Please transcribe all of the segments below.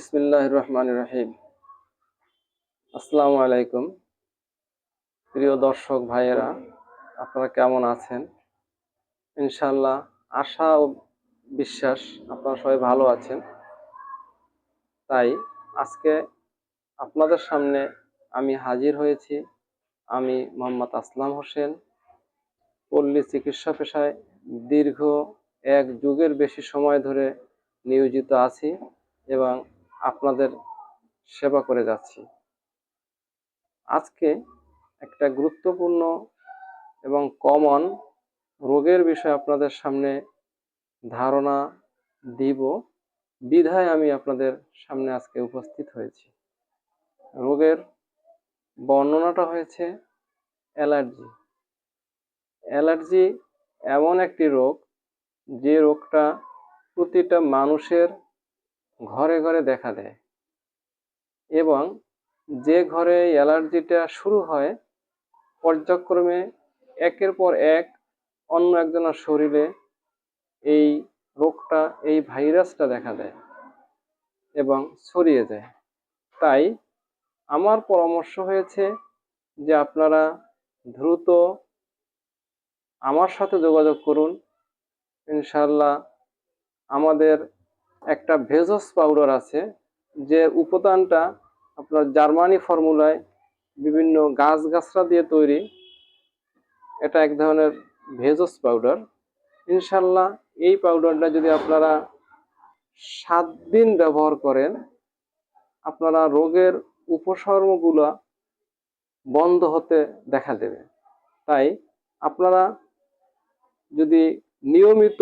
বিসমিল্লাহ রহমান রহিম আসসালামু আলাইকুম। প্রিয় দর্শক, ভাইয়েরা, আপনারা কেমন আছেন? ইনশাল্লাহ আশা ও বিশ্বাস আপনারা সবাই ভালো আছেন। তাই আজকে আপনাদের সামনে আমি হাজির হয়েছি। আমি মোহাম্মদ আসলাম হোসেন, পল্লী চিকিৎসা পেশায় দীর্ঘ এক যুগের বেশি সময় ধরে নিয়োজিত আছি এবং আপনাদের সেবা করে যাচ্ছি। আজকে একটা গুরুত্বপূর্ণ এবং কমন রোগের বিষয়ে আপনাদের সামনে ধারণা দিব। বিধায় আমি আপনাদের সামনে আজকে উপস্থিত হয়েছি। রোগের বর্ণনাটা হয়েছে অ্যালার্জি। অ্যালার্জি এমন একটি রোগ যে রোগটা প্রতিটা মানুষের ঘরে ঘরে দেখা দেয়। এবং যে ঘরে অ্যালার্জিটা শুরু হয়, পর্যায়ক্রমে একের পর এক অন্য একজনের শরীরে এই রোগটা, এই ভাইরাসটা দেখা দেয় এবং ছড়িয়ে যায়। তাই আমার পরামর্শ হয়েছে যে আপনারা দ্রুত আমার সাথে যোগাযোগ করুন। ইনশাল্লাহ আমাদের একটা ভেজস পাউডার আছে, যে উপাদানটা আপনার জার্মানি ফর্মুলায় বিভিন্ন গাছগাছরা দিয়ে তৈরি। এটা এক ধরনের ভেজস পাউডার। ইনশাল্লাহ এই পাউডারটা যদি আপনারা সাত দিন ব্যবহার করেন, আপনারা রোগের উপসর্গগুলো বন্ধ হতে দেখা দেবে। তাই আপনারা যদি নিয়মিত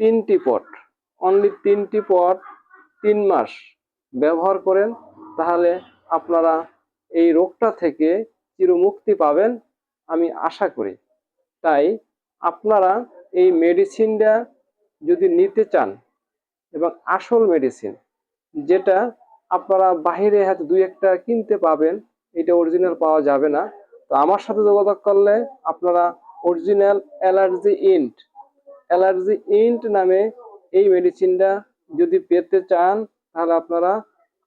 তিনটি পট অনলি তিনটি পট তিন মাস ব্যবহার করেন, তাহলে আপনারা এই রোগটা থেকে চিরমুক্তি পাবেন, আমি আশা করি। তাই আপনারা এই মেডিসিনটা যদি নিতে চান, এবং আসল মেডিসিন, যেটা আপনারা বাহিরে হয়তো দুই একটা কিনতে পাবেন, এটা অরিজিনাল পাওয়া যাবে না। তো আমার সাথে যোগাযোগ করলে আপনারা original allergy int allergy int নামে এই মেডিসিনটা যদি পেতে চান, তাহলে আপনারা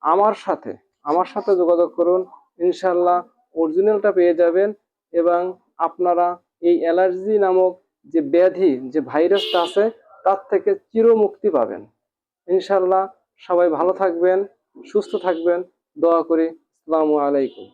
আমার সাথে আমার সাথে যোগাযোগ করুন। ইনশাল্লাহ অরিজিনালটা পেয়ে যাবেন এবং আপনারা এই অ্যালার্জি নামক যে ব্যাধি, যে ভাইরাসটা আছে, তার থেকে চিরমুক্তি পাবেন। ইনশাল্লাহ সবাই ভালো থাকবেন, সুস্থ থাকবেন। দোয়া করি। আসসালামু আলাইকুম।